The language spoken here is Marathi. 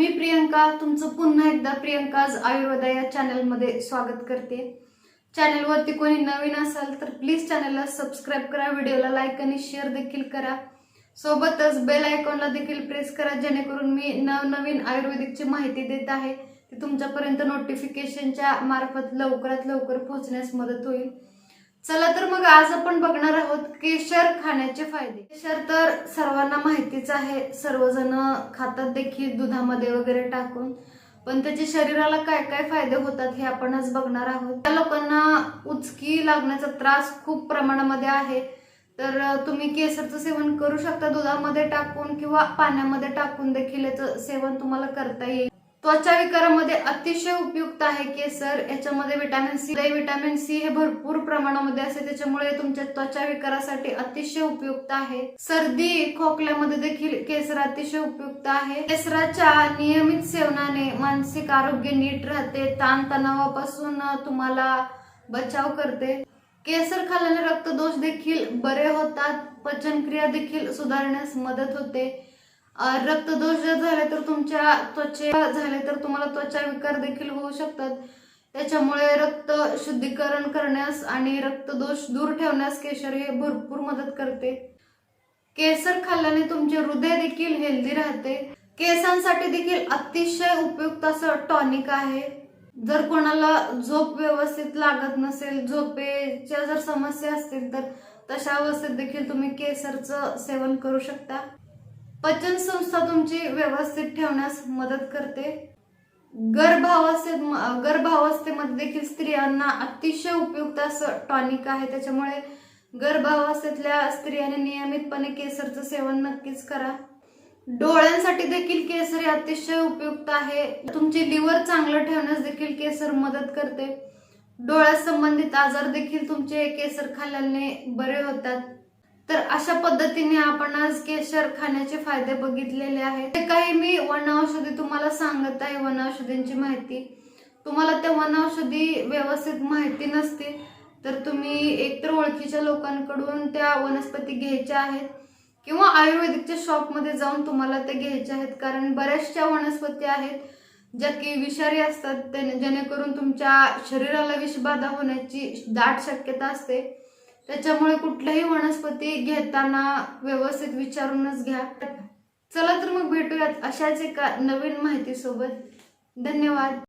मी प्रियंका तुमचं पुन्हा एकदा प्रियंकाज आयुर्वेदा या चॅनलमध्ये स्वागत करते. चॅनलवरती कोणी नवीन असाल तर प्लीज चॅनलला सबस्क्राईब करा व्हिडिओला लाईक आणि शेअर देखील करा. सोबतच बेल आयकॉनला देखील प्रेस करा जेणेकरून मी नवनवीन आयुर्वेदिकची माहिती देत आहे. ती तुमच्यापर्यंत नोटिफिकेशनच्या मार्फत लवकरात लवकर पोहोचण्यास मदत होईल. चला तर मग आज आपण बघणार आहोत केशर खाण्याचे फायदे. केशर तर सर्वांना माहितीच आहे सर्वजण खातात देखील दुधामध्ये वगैरे टाकून. पण त्याचे शरीराला काय काय फायदे होतात हे आपण आज बघणार आहोत. त्या लोकांना उचकी लागण्याचा त्रास खूप प्रमाणामध्ये आहे. तर तुम्ही केसरचं सेवन करू शकता दुधामध्ये टाकून किंवा पाण्यामध्ये टाकून देखील याचं सेवन तुम्हाला करता येईल. त्वचा विकारामध्ये अतिशय उपयुक्त आहे केसर. याच्यामध्ये विटॅमिन सी विटॅमिन सी हे भरपूर प्रमाणामध्ये असते. त्याच्यामुळे तुमच्या त्वचा विकारासाठी अतिशय उपयुक्त आहे. सर्दी खोकल्यामध्ये देखील केसर अतिशय उपयुक्त आहे. केसराच्या नियमित सेवनाने मानसिक आरोग्य नीट राहते. ताणतणावापासून तुम्हाला बचाव करते. केसर खाल्ल्याने रक्तदोष देखील बरे होतात. पचनक्रिया देखील सुधारण्यास मदत होते. रक्तदोष जर झाले तर तुमच्या त्वचे झाले तर तुम्हाला त्वचा विकार देखील होऊ शकतात. त्याच्यामुळे रक्त शुद्धीकरण करण्यास आणि रक्तदोष दूर ठेवण्यास केशर हे भरपूर मदत करते. केसर खाल्ल्याने तुमचे हृदय देखील हेल्दी राहते. केसांसाठी देखील अतिशय उपयुक्त असं टॉनिक आहे. जर कोणाला झोप व्यवस्थित लागत नसेल झोपेच्या जर समस्या असतील तर तशा अवस्थेत देखील तुम्ही केसरचं सेवन करू शकता. पचन संस्था तुमची व्यवस्थित ठेवण्यास मदत करते. गर्भावस्थेत गर्भावस्थेमध्ये देखील स्त्रियांना अतिशय उपयुक्त असं टॉनिक आहे. त्याच्यामुळे गर्भावस्थेतल्या स्त्रियांनी नियमितपणे केसरचं सेवन नक्कीच करा. डोळ्यांसाठी देखील केसर हे अतिशय उपयुक्त आहे. तुमची लिव्हर चांगलं ठेवण्यास देखील केसर मदत करते. डोळ्यासंबंधित आजार देखील तुमचे केसर खाल्ल्याने बरे होतात. तर अशा पद्धतीने आपण आज केशर खाण्याचे फायदे बघितलेले आहेत. ते काही मी वनौषधी तुम्हाला सांगत आहे वनौषधींची माहिती. तुम्हाला त्या वनौषधी व्यवस्थित माहिती नसते तर तुम्ही एकतर ओळखीच्या लोकांकडून त्या वनस्पती घ्यायच्या आहेत किंवा आयुर्वेदिकच्या शॉपमध्ये जाऊन तुम्हाला ते घ्यायच्या आहेत. कारण बऱ्याचशा वनस्पती आहेत ज्या की विषारी असतात त्याने जेणेकरून तुमच्या शरीराला विषबाधा होण्याची दाट शक्यता असते. त्याच्यामुळे कुठल्याही वनस्पती घेताना व्यवस्थित विचारूनच घ्या. चला तर मग भेटूयात अशाच एका नवीन माहितीसोबत. धन्यवाद.